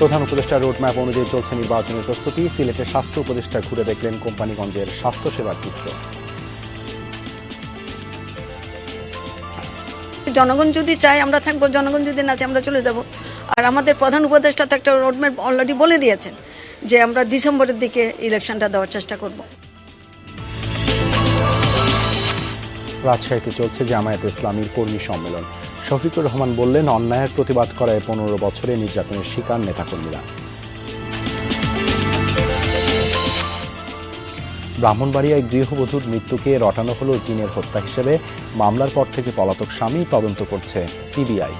প্রধান উপদেষ্টার রোডম্যাপ অনুযায়ী চলছে নির্বাচনের প্রস্তুতি। সিলেটের স্বাস্থ্য উপদেষ্টা ঘুরে দেখলেন কোম্পানিগঞ্জের স্বাস্থ্যসেবার চিত্র। জনগণ যদি চায় আমরা থাকব জনগণ যদি না চায় আমরা চলে যাব। আর আমাদের প্রধান উপদেষ্টা তো একটা রোডম্যাপ অলরেডি বলে দিয়েছেন যে আমরা ডিসেম্বরের দিকে ইলেকশনটা দেওয়ার চেষ্টা করব। রাজশাহীতে চলছে জামায়াত ইসলামীর কর্মী সম্মেলন। শফিকুর রহমান বললেন অন্যায়ের প্রতিবাদ করায় পনেরো বছরে নির্যাতনের শিকার নেতাকর্মীরা। ব্রাহ্মণবাড়িয়ায় গৃহবধূর মৃত্যুকে রটানো হলো জিনের হত্যা হিসেবে। মামলার পর থেকে পলাতক স্বামী তদন্ত করছে পিবিআই।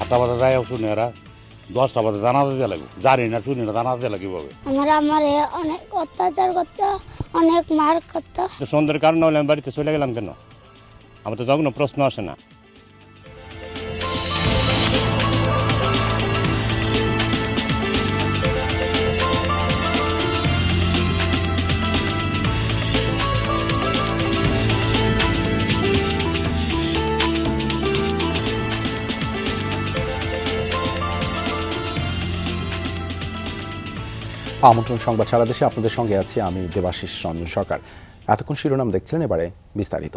আটটা বাজে যায় শুনে এরা দশটা বাজে জানা দিতে লাগবে। জানি না শুনি না জানা দিতে লাগে কীভাবে? আমার অনেক অত্যাচার করতো অনেক মার করতো। তো সন্ধ্যের কারণে হলে আমি বাড়িতে চলে গেলাম কেন? আমার তো যখন প্রশ্ন আসে না। আমন্ত্রণ সংবাদ সারা দেশে। আপনাদের সঙ্গে আছি আমি দেবাশিস রঞ্জন সরকার। এতক্ষণ শিরোনাম দেখছিলেন, এবারে বিস্তারিত।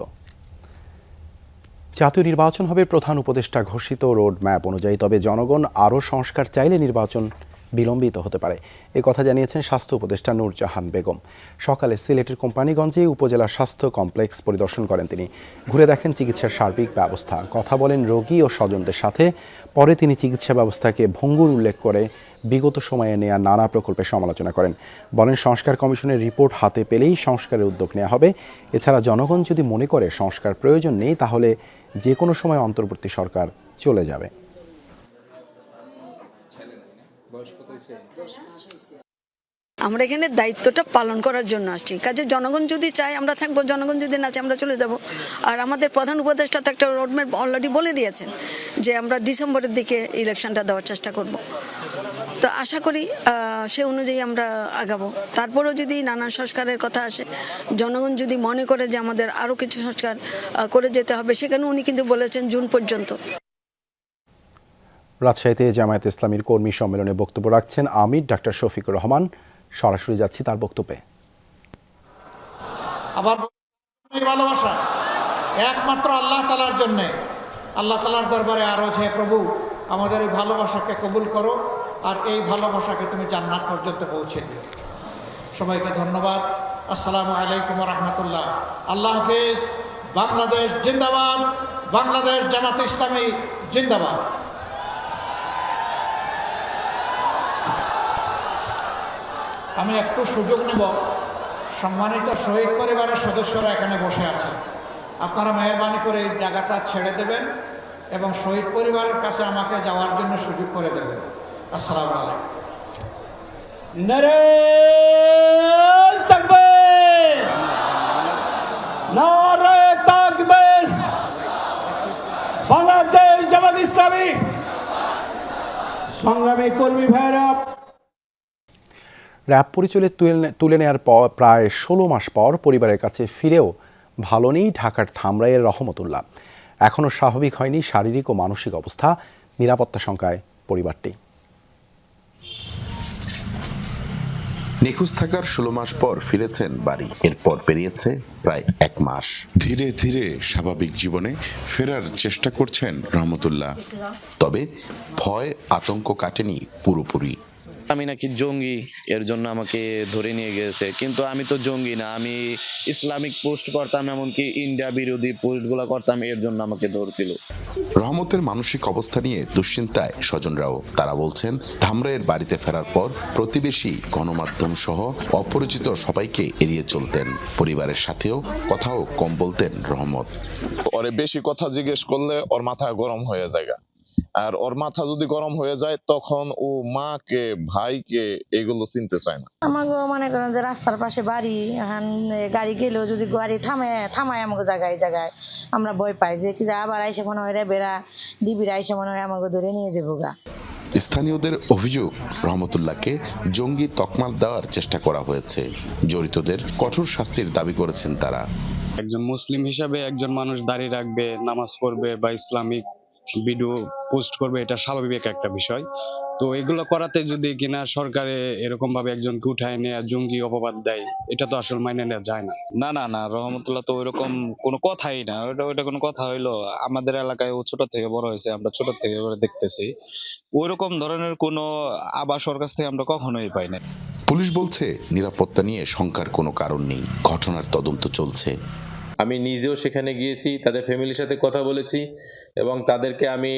জাতীয় নির্বাচন হবে প্রধান উপদেষ্টা ঘোষিত রোড ম্যাপ অনুযায়ী, তবে জনগণ আরও সংস্কার চাইলে নির্বাচন বিলম্বিত হতে পারে। এ কথা জানিয়েছেন স্বাস্থ্য উপদেষ্টা নূরজাহান বেগম। সকালে সিলেটের কোম্পানিগঞ্জে উপজেলা স্বাস্থ্য কমপ্লেক্স পরিদর্শন করেন তিনি। ঘুরে দেখেন চিকিৎসার সার্বিক ব্যবস্থা। কথা বলেন রোগী ও স্বজনদের সাথে। পরে তিনি চিকিৎসা ব্যবস্থাকে ভঙ্গুর উল্লেখ করে বিগত সময়ে নেয়া নানা প্রকল্পের সমালোচনা করেন। বলেন, সংস্কার কমিশনের রিপোর্ট হাতে পেলেই সংস্কারের উদ্যোগ নেওয়া হবে। এছাড়া জনগণ যদি মনে করে সংস্কার প্রয়োজন নেই, তাহলে যে কোনো সময় অন্তর্বর্তী সরকার চলে যাবে। আমরা এখানে দায়িত্বটা পালন করার জন্য আসছি। কাজে জনগণ যদি চায়, আমরা থাকব। জনগণ যদি না চায়, আমরা চলে যাব। আর আমাদের প্রধান উপদেষ্টা তো একটা রোডম্যাপ অলরেডি বলে দিয়েছেন যে আমরা ডিসেম্বরের দিকে ইলেকশনটা দেওয়ার চেষ্টা করব। তো আশা করি সে অনুযায়ী আমরা আগাবো। তারপরেও যদি নানান সংস্কারের কথা আসে, জনগণ যদি মনে করে যে আমাদের আরও কিছু সংস্কার করে যেতে হবে, সেখানে উনি কিন্তু বলেছেন জুন পর্যন্ত। রাজশাহীতে জামায়াত ইসলামীর কর্মী সম্মেলনে বক্তব্য রাখছেন আমির, ডাক্তার শফিকুর রহমান। সরাসরি যাচ্ছি তার বক্তব্যে। আবার ভালোবাসা, একমাত্র আল্লাহ তালার জন্যে। আল্লাহ তালার দরবারে আরজ হে প্রভু, আমাদের এই ভালোবাসাকে কবুল করো, আর এই ভালোবাসাকে তুমি জান্নাত পর্যন্ত পৌঁছে দিও। সবাইকে ধন্যবাদ। আসসালামু আলাইকুম রহমতুল্লাহ। আল্লাহ হাফিজ। বাংলাদেশ জিন্দাবাদ। বাংলাদেশ জামাত ইসলামী জিন্দাবাদ। আমি একটু সুযোগ নেব। সম্মানিত শহীদ পরিবারের সদস্যরা এখানে বসে আছেন। আপনারা মেহরবানি করে এই জায়গাটা ছেড়ে দেবেন এবং শহীদ পরিবারের কাছে আমাকে যাওয়ার জন্য সুযোগ করে দেবেন। আসসালামু আলাইকুম। নারে তাকবীর! বাংলাদেশ জামাত ইসলামী সংগ্রামী কর্মী ভাইরা র্যাব পরিচয়ে তুলে নে- তুলে নেওয়ার পর প্রায় ষোলো মাস পর পরিবারের কাছে ফিরেও ভালো নেই ঢাকার থামরাইয়ের রহমতুল্লাহ। এখনও স্বাভাবিক হয়নি শারীরিক ও মানসিক অবস্থা নিরাপত্তা শঙ্কায় পরিবারটি। নিখোঁজ থাকার ষোলো মাস পর ফিরেছেন বাড়ি। এরপর পেরিয়েছে প্রায় এক মাস। ধীরে ধীরে স্বাভাবিক জীবনে ফেরার চেষ্টা করছেন রহমতুল্লাহ। তবে ভয় আতঙ্ক কাটেনি পুরোপুরি। আমি নাকি জঙ্গি এর জন্য আমাকে ধরে নিয়ে গেছে। কিন্তু আমি তো জঙ্গি না আমি ইসলামিক পোস্ট করতাম এমনকি ইন্ডিয়া বিরোধী পোস্টগুলো করতাম এর জন্য আমাকে ধরছিল। রহমতের মানসিক অবস্থা নিয়ে দুশ্চিন্তায় স্বজনরাও। তারা বলছেন ধামরাইয়ের বাড়িতে ফেরার পর প্রতিবেশী গণমাধ্যম সহ অপরিচিত সবাইকে এড়িয়ে চলতেন। পরিবারের সাথেও কথাও কম বলতেন রহমত। ওরে বেশি কথা জিজ্ঞেস করলে ওর মাথা গরম হয়ে যায় আর ওর মাথা যদি গরম হয়ে যায় তখন ও মাকে ভাইকে এগুলো চিনতে চায় না। আমাকে মনে করেন যে রাস্তার পাশে বাড়ি এখন গাড়ি গেলেও যদি গাড়ি থামে থামায় আমাকে জায়গায় জায়গায় আমরা ভয় পাই যে কি যে আবার আইসে মনে হয় রে বেড়া ডিবিরা আইসে মনে হয় আমাকে ধরে নিয়ে যাব গা। স্থানীয়দের অভিযোগ রহমতুল্লাহকে জঙ্গি তকমাল দেওয়ার চেষ্টা করা হয়েছে। জড়িতদের কঠোর শাস্তির দাবি করেছেন তারা। একজন মুসলিম হিসাবে একজন মানুষ দাঁড়িয়ে রাখবে নামাজ পড়বে বা ইসলামিক ভিডিও পোস্ট করবে এটা স্বাভাবিক একটা বিষয়। তো এগুলো করাতে যদি কিনা সরকারে এরকম ভাবে একজনকে উঠায় নেয় জঙ্গি অপবাদ দেয় এটা তো আসলে মাইনে নেওয়া যায় না। না না না রহমতুল্লাহ তো ওইরকম কোনো কথাই না। ওটা ওইটা কোনো কথা হইল আমাদের এলাকায় ও ছোট থেকে বড় হয়েছে আমরা ছোট থেকে দেখতেছি। ওইরকম ধরনের কোনো আবাস ওর কাছ থেকে আমরা কখনোই পাই না পুলিশ বলছে নিরাপত্তা নিয়ে শঙ্কার কোনো কারণ নেই। ঘটনার তদন্ত চলছে। আমি নিজেও সেখানে গিয়েছি, তাদের ফ্যামিলির সাথে কথা বলেছি এবং তাদেরকে আমি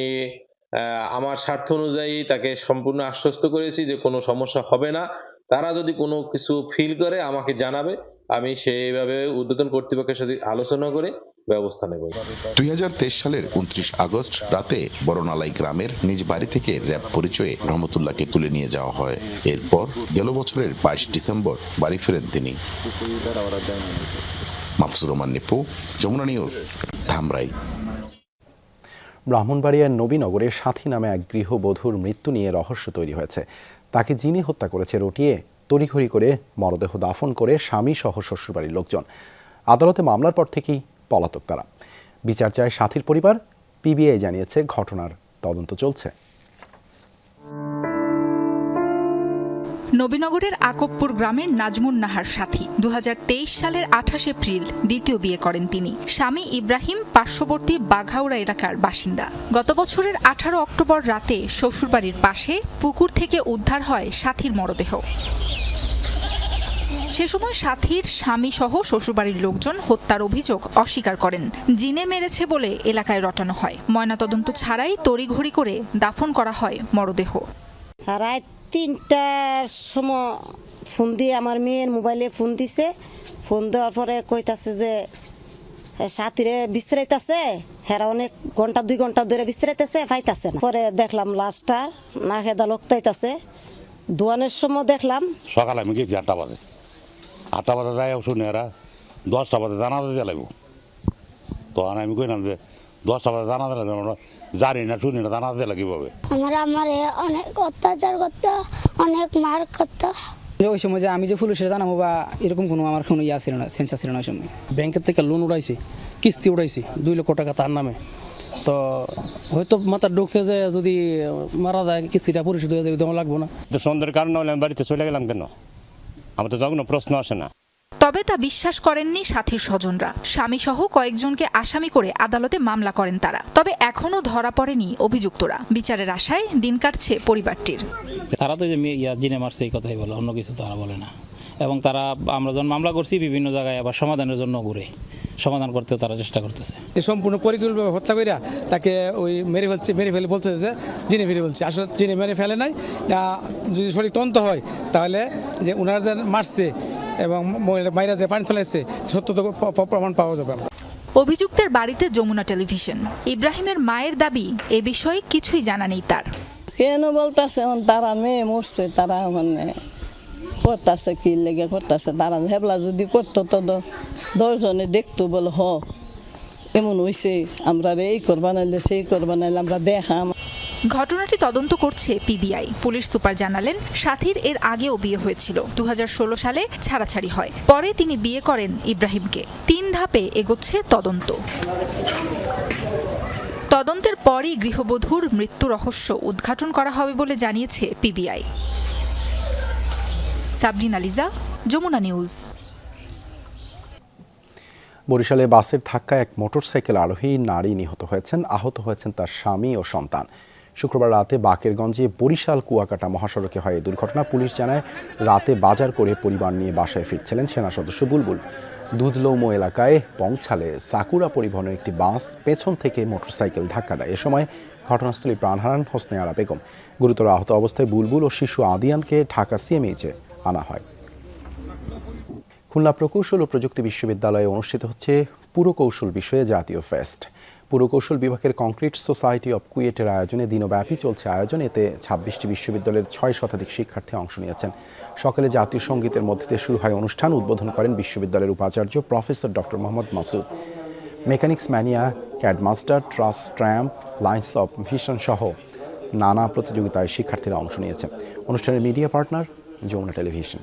আমার স্বার্থ অনুযায়ী তাকে সম্পূর্ণ আশ্বস্ত করেছি যে কোনো সমস্যা হবে না। তারা যদি কোনো কিছু ফিল করে, আমাকে জানাবে, আমি সেইভাবে উদ্বোধন কর্তৃপক্ষের সাথে আলোচনা করে ব্যবস্থা নেব। দুই হাজার তেইশ সালের উনত্রিশ আগস্ট রাতে বড়নালাই গ্রামের নিজ বাড়ি থেকে র্যাব পরিচয়ে রহমতুল্লাহকে তুলে নিয়ে যাওয়া হয়। এরপর গেল বছরের বাইশ ডিসেম্বর বাড়ি ফেরেন তিনি। মাহফুজুর রহমান, নিপু, যমুনা নিউজ, ধামরাই। ব্রাহ্মণবাড়িয়ার নবীনগরে সাথী নামে এক গৃহবধূর মৃত্যু নিয়ে রহস্য তৈরি হয়েছে। তাকে যিনি হত্যা করেছে রটিয়ে, তড়িঘড়ি করে মরদেহ দাফন করে স্বামী সহ শ্বশুরবাড়ির লোকজন। আদালতে মামলার পর থেকেই পলাতক তারা। বিচার চায় সাথীর পরিবার, পিবিআই জানিয়েছে ঘটনার তদন্ত চলছে। নবীনগরের আকবপুর গ্রামের নাজমুন নাহার সাথী। দু হাজার তেইশ সালের আঠাশ এপ্রিল দ্বিতীয় বিয়ে করেন তিনি। স্বামী ইব্রাহিম পার্শ্ববর্তী বাঘাউড়া এলাকার বাসিন্দা। গত বছরের আঠারো অক্টোবর রাতে শ্বশুরবাড়ির পাশে পুকুর থেকে উদ্ধার হয় সাথীর মরদেহ। সে সময় সাথীর স্বামী সহ শ্বশুরবাড়ির লোকজন হত্যার অভিযোগ অস্বীকার করেন। জিনে মেরেছে বলে এলাকায় রটানো হয়। ময়নাতদন্ত ছাড়াই তড়িঘড়ি করে দাফন করা হয় মরদেহ। রাত তিনটার সময় ফোন দিয়ে আমার মেয়ের মোবাইলে ফোন দিছে। ফোন দেওয়ার পরে কইতাছে যে সাথীরে বিশ্রাইতাছে? হেরা অনেক ঘণ্টা, দুই ঘণ্টা ধরে বিশ্রাইতেছে, ফাইতাছে না। পরে দেখলাম লাস্টার না খেদা লোকতাইতাছে দোয়ানের সময় দেখলাম। সকালে আমি গেছি আটটা বাজে। আটটা বাজে যাই শুনে এরা দশটা বাজে জানাতে দিয়ে লাগবো। তো আমি কইলাম যে জানাতে লাগবে আমরা জানি না শুনি না জানাতে দিয়ে কীভাবে? আমার আমারে অনেক অত্যাচার করতো অনেক মার করতো। ওই সময় যে আমি যে পুলিশে জানাব বা এরকম কোনো আমার কোনো ইয়া ছিল না সেন্সার ছিল না ওই সময়। ব্যাংকের থেকে লোন উড়াইছি কিস্তি উড়াইছি দুই লক্ষ টাকা তার নামে। তো হয়তো মাথা ঢুকছে যে যদি মারা যায় কিস্তিটা পরিশোধ হয়ে যাবে তখন লাগবো না। তো সন্ধ্যের কারণে হলে আমি বাড়িতে চলে গেলাম কেন? আমার তো যখন প্রশ্ন আসে না। তবে তা বিশ্বাস করেননি সাথীর স্বজনরা। স্বামী সহ কয়েকজনকে আসামি করে আদালতে মামলা করেন তারা। তবে এখনও ধরা পড়েনি অভিযুক্তরা। বিচারের আশায় দিন কাটছে পরিবারটির। তারা তো যে মেয়ে ইয়া জিনে মারছে এই কথাই বলে অন্য কিছু তারা বলে না। এবং তারা আমরা যখন মামলা করছি বিভিন্ন জায়গায় আবার সমাধানের জন্য ঘুরে। সমাধান করতেও তারা চেষ্টা করতেছে। সম্পূর্ণ পরিকল্পনা হত্যা কইরা তাকে ওই মেরে ফেলছে মেরে ফেলে বলছে যে জিনে ফেলে বলছে আসলে জিনে মেরে ফেলে নাই। না যদি সঠিক তন্ত হয় তাহলে যে ওনারা যে মারছে এবং মহিলা মাইরা যে পানি ফেলাইছে সত্য তো প্রমাণ পাওয়া যাবে আমরা। অভিযুক্তের বাড়িতে যমুনা টেলিভিশন। ইব্রাহিমের মায়ের দাবি এ বিষয়ে কিছুই জানা নেই তার। কেন বলতাছে? তারা মেয়ে মরছে তারা মানে করতেছে কি লেগে করতেছে? তারা হেবলা যদি করতো তো দ- দশজনে দেখতো বলে হ এমন হইছে আমরা রে এই করবা নাইলে সেই করবা নাইলে আমরা দেখাম। ঘটনাটি তদন্ত করছে পিবিআই। পুলিশ সুপার জানালেন, সাথীর এর আগেও বিয়ে হয়েছিল। দু হাজার ষোলো সালে ছাড়াছাড়ি হয়। পরে তিনি বিয়ে করেন ইব্রাহিমকে। তিন ধাপে এগোচ্ছে তদন্ত। তদন্তের পরই গৃহবধূর মৃত্যু রহস্য উদ্ঘাটন করা হবে বলে জানিয়েছে পিবিআই। সাবরিন আলিজা, যমুনা নিউজ। বরিশালে বাসের ধাক্কায় এক মোটরসাইকেল আরোহী নারী নিহত হয়েছেন। আহত হয়েছেন তার স্বামী ও সন্তান। শুক্রবার রাতে বাকেরগঞ্জে বরিশাল কুয়াকাটা মহাসড়কে হয় দুর্ঘটনা। পুলিশ জানায়, রাতে বাজার করে পরিবার নিয়ে বাসায় ফিরছিলেন সেনা সদস্য বুলবুল। দুধলৌম এলাকায় পৌঁছালে সাকুরা পরিবহনের একটি বাস পেছন থেকে মোটরসাইকেল ধাক্কা দেয়। এ সময় ঘটনাস্থলে প্রাণ হারান হোসনে আরা বেগম। গুরুতর আহত অবস্থায় বুলবুল ও শিশু আদিয়ানকে ঢাকা সিএমএইচে আনা হয়। খুলনা প্রকৌশল ও প্রযুক্তি বিশ্ববিদ্যালয়ে অনুষ্ঠিত হচ্ছে পুরকৌশল বিষয়ে জাতীয় ফেস্ট। পুরকৌশল বিভাগের কংক্রিট সোসাইটি অব কুয়েটের আয়োজনে দিনব্যাপী চলছে আয়োজন। এতে ছাব্বিশটি বিশ্ববিদ্যালয়ের ছয় শতাধিক শিক্ষার্থী অংশ নিয়েছেন। সকালে জাতীয় সঙ্গীতের মধ্যে দিয়ে শুরু হয় অনুষ্ঠান। উদ্বোধন করেন বিশ্ববিদ্যালয়ের উপাচার্য professor doctor Mohammad Masud. Mechanics mania, CAD master truss tramp, lines of vision সহ নানা প্রতিযোগিতায় শিক্ষার্থীরা অংশ নিয়েছে। অনুষ্ঠানের মিডিয়া পার্টনার, যমুনা টেলিভিশন।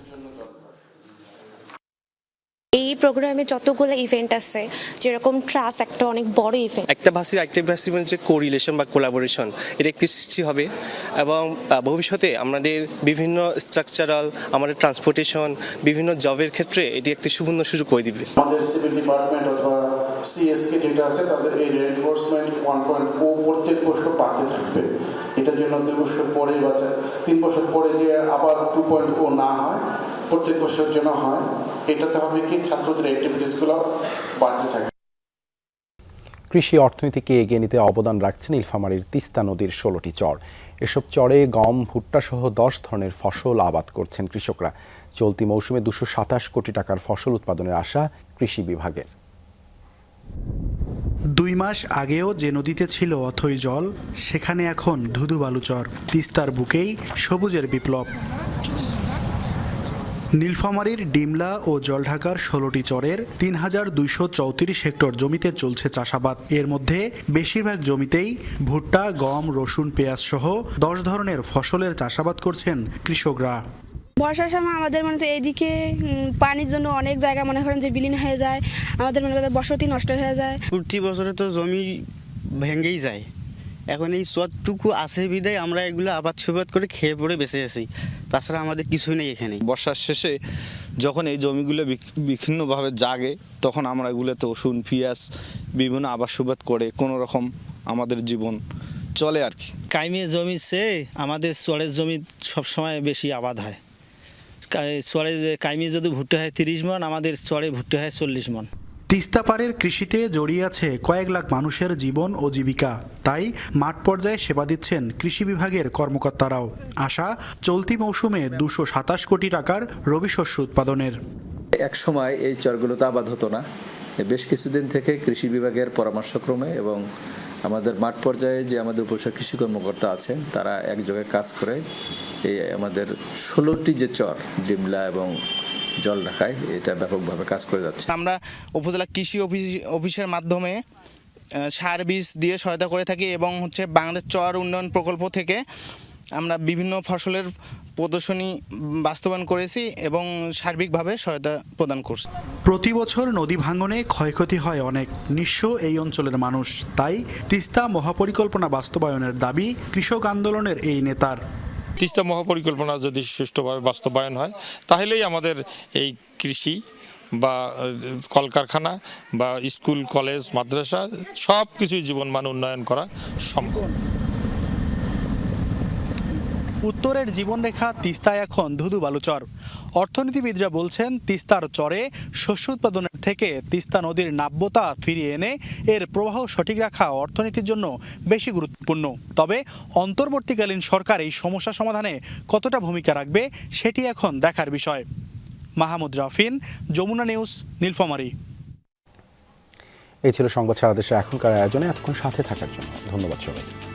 প্রোগ্রামে যতগুলো ইভেন্ট আছে যেরকম ট্রাস্ট একটা অনেক বড় ইভেন্ট একটা ভাষীর একটা ভাষীর মধ্যে যে কোরিলেশন বা কোলাবোরেশন এটা একটি সৃষ্টি হবে এবং ভবিষ্যতে আমাদের বিভিন্ন স্ট্রাকচারাল আমাদের ট্রান্সপোর্টেশন বিভিন্ন জবের ক্ষেত্রে এটি একটি সুবর্ণ সুযোগ করে দিবে। আমাদের সিভিল ডিপার্টমেন্ট অথবা সিএসকে যেটা আছে তাদের এই রেনফোর্সমেন্ট ওয়ান পয়েন্ট ও প্রত্যেক বছর বাড়তে থাকবে। এটার জন্য দুই বছর পরে বা তিন বছর পরে যে আবার টু পয়েন্ট ও না হয় প্রত্যেক বছর জন্য হয় এটাতে হবে কি ছাত্রদের অ্যাক্টিভিটিসগুলো বাড়তে থাকবে কৃষি অর্থনীতিকে এগিয়ে নিতে অবদান রাখছে নীলফামারীর তিস্তা নদীর ষোলোটি চর। এসব চরে গম ভুট্টা সহ দশ ধরনের ফসল আবাদ করছেন কৃষকরা। চলতি মৌসুমে দুশো সাতাশ কোটি টাকার ফসল উৎপাদনের আশা কৃষি বিভাগে। দুই মাস আগেও যে নদীতে ছিল অথই জল সেখানে এখন ধুধু বালুচর তিস্তার বুকেই সবুজের বিপ্লব। নীলফামারীর ডিমলা ও জলঢাকার ষোলোটি চরের তিন হাজার দুইশো চৌত্রিশ হেক্টর জমিতে চলছে চাষাবাদ। এর মধ্যে বেশিরভাগ জমিতেই ভুট্টা গম রসুন পেঁয়াজ সহ দশ ধরনের ফসলের চাষাবাদ করছেন কৃষকরা। বর্ষার সময় আমাদের মনে তো এইদিকে পানির জন্য অনেক জায়গা মনে করেন যে বিলীন হয়ে যায়। আমাদের মনে করেন বসতি নষ্ট হয়ে যায়। প্রতি বছরে তো জমি ভেঙেই যায়। এখন এই চটটুকু আছে বিদায় আমরা এগুলো আবাদ সুবাদ করে খেয়ে পড়ে বেঁচে আছি। তাছাড়া আমাদের কিছুই নেই এখানে। বর্ষার শেষে যখন এই জমিগুলো বিচ্ছিন্নভাবে জাগে তখন আমরা এগুলোতে রসুন পিঁয়াজ বিভিন্ন আবাদ সুবাদ করে কোনো রকম আমাদের জীবন চলে আর কি। কাইমের জমি চেয়ে আমাদের চরের জমি সবসময় বেশি আবাদ হয়। চরে কাইমে যদি ভুট্টা হয় তিরিশ মন আমাদের চরে ভুট্টা হয় চল্লিশ মন। তিস্তা পাড়ের কৃষিতে জড়িয়ে আছে কয়েক লাখ মানুষের জীবন ও জীবিকা। তাই মাঠ পর্যায়ে সেবা দিচ্ছেন কৃষি বিভাগের কর্মকর্তারাও। আশা, চলতি মৌসুমে দুশো সাতাশ কোটি টাকার রবি শস্য উৎপাদনের। এক সময় এই চরগুলোতে আবাদ হতো না। বেশ কিছুদিন থেকে কৃষি বিভাগের পরামর্শক্রমে এবং আমাদের মাঠ পর্যায়ে যে আমাদের উপসা কৃষি কর্মকর্তা আছেন, তারা এক জায়গায় কাজ করে এই আমাদের ষোলোটি যে চর, ডিমলা এবং জল রাখায় এটা ব্যাপকভাবে কাজ করে যাচ্ছে। আমরা উপজেলা কৃষি অফিস অফিসের মাধ্যমে সার বীজ দিয়ে সহায়তা করে থাকি এবং হচ্ছে বাংলাদেশ চর উন্নয়ন প্রকল্প থেকে আমরা বিভিন্ন ফসলের প্রদর্শনী বাস্তবায়ন করেছি এবং সার্বিকভাবে সহায়তা প্রদান করছি। প্রতি বছর নদী ভাঙনে ক্ষয়ক্ষতি হয় অনেক নিঃস্ব এই অঞ্চলের মানুষ। তাই তিস্তা মহাপরিকল্পনা বাস্তবায়নের দাবি কৃষক আন্দোলনের এই নেতার। তিস্তা মহাপরিকল্পনা যদি সুষ্ঠুভাবে বাস্তবায়ন হয়, তাহলেই আমাদের এই কৃষি বা কলকারখানা বা স্কুল, কলেজ, মাদ্রাসা সব কিছুই জীবনমান উন্নয়ন করা সম্ভব। উত্তরের জীবনরেখা তিস্তায় এখন ধুধু বালুচর। অর্থনীতিবিদরা বলছেন, তিস্তার চরে শস্য উৎপাদনের থেকে তিস্তা নদীর নাব্যতা ফিরিয়ে এনে এর প্রবাহ সঠিক রাখা অর্থনীতির জন্য বেশি গুরুত্বপূর্ণ। তবে অন্তর্বর্তীকালীন সরকার এই সমস্যা সমাধানে কতটা ভূমিকা রাখবে সেটি এখন দেখার বিষয়। মাহমুদ রাফিন, যমুনা নিউজ, নীলফামারী। এই ছিল সংবাদ সারা দেশে এখনকার আয়োজনে। এতক্ষণ সাথে থাকার জন্য ধন্যবাদ সবাই